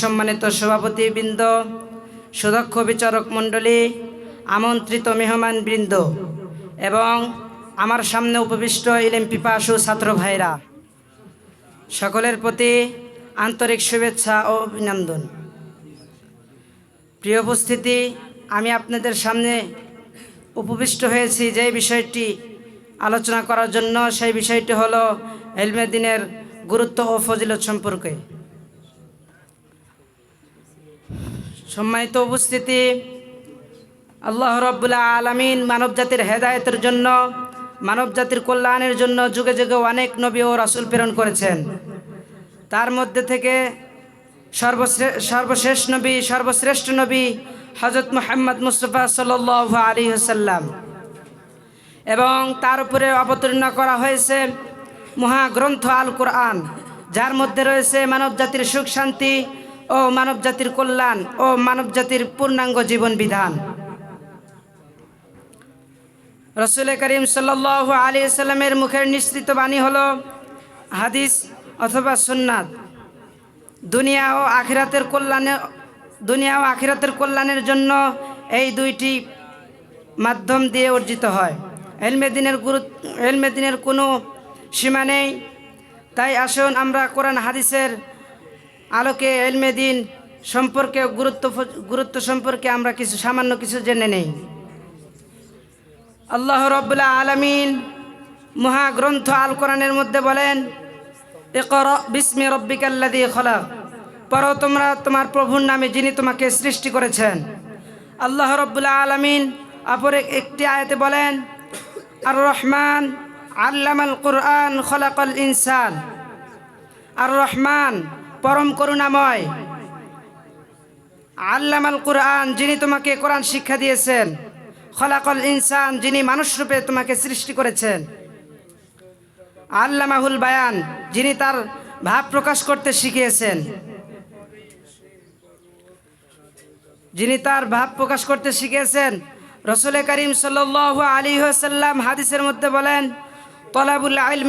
সম্মানিত সভাপতিবৃন্দ, সুদক্ষ বিচারক মণ্ডলী, আমন্ত্রিত মেহমান বৃন্দ, এবং আমার সামনে উপবিষ্ট ইলেম পিপাসু ছাত্র ভাইরা, সকলের প্রতি আন্তরিক শুভেচ্ছা ও অভিনন্দন। প্রিয় উপস্থিতি, আমি আপনাদের সামনে উপবিষ্ট হয়েছি যে বিষয়টি আলোচনা করার জন্য, সেই বিষয়টি হলো এলমে দিনের গুরুত্ব ও ফজিলত সম্পর্কে। সম্মানিত উপস্থিতি, আল্লাহ রব্বুল্লাহ আলমিন মানব জাতির হেদায়তের জন্য মানব জাতির কল্যাণের জন্য যুগে যুগে অনেক নবী ও রাসূল প্রেরণ করেছেন। তার মধ্যে থেকে সর্বশ্রে, সর্বশেষ নবী, সর্বশ্রেষ্ঠ নবী হজরত মোহাম্মদ মুস্তফা সাল আলী হাসাল্লাম এবং তার উপরে অবতীর্ণ করা হয়েছে মহাগ্রন্থ আল কোরআন যার মধ্যে রয়েছে মানব জাতির সুখ শান্তি ও মানব জাতির কল্যাণ ও মানব জাতির পূর্ণাঙ্গ জীবন বিধান রসুল করিম সাল আলী সাল্লামের মুখের নিঃসৃত বাণী হল হাদিস অথবা সুন্নাত। দুনিয়া ও আখিরাতের কল্যাণে, দুনিয়া ও আখিরাতের কল্যাণের জন্য এই দুইটি মাধ্যম দিয়ে অর্জিত হয়। এলমেদিনের গুরুত্ব এলমেদিনের কোনো সীমা নেই। তাই আসুন আমরা কোরআন হাদিসের আলোকে এলমেদিন সম্পর্কে গুরুত্ব গুরুত্ব সম্পর্কে আমরা কিছু সামান্য কিছু জেনে নেই। আল্লাহ রব্বুল্লাহ আলমিন মহাগ্রন্থ আল কোরআনের মধ্যে বলেন, ইকর বিস্মি খলাক। পড়ো তোমরা তোমার প্রভুর নামে যিনি তোমাকে সৃষ্টি করেছেন। আল্লাহ রব্বুল্লাহ আলমিন অপর একটি আয়াতে বলেন আর রহমান আল্লামাল কোরআন খলাকল ইনসান। আর রহমান পরম করুণাময়। কোরআন, যিনি তোমাকে কোরআন শিক্ষা দিয়েছেন। খলাকল ইনসান, যিনি মানুষরূপে তোমাকে সৃষ্টি করেছেন। আল্লামাহুল বায়ান, যিনি তার ভাব প্রকাশ করতে শিখিয়েছেন। যিনি তার ভাব প্রকাশ করতে শিখিয়েছেন। রসুল করিম সাল্লাহ আলী সাল্লাম হাদিসের মধ্যে বলেন, তলাবুল আলম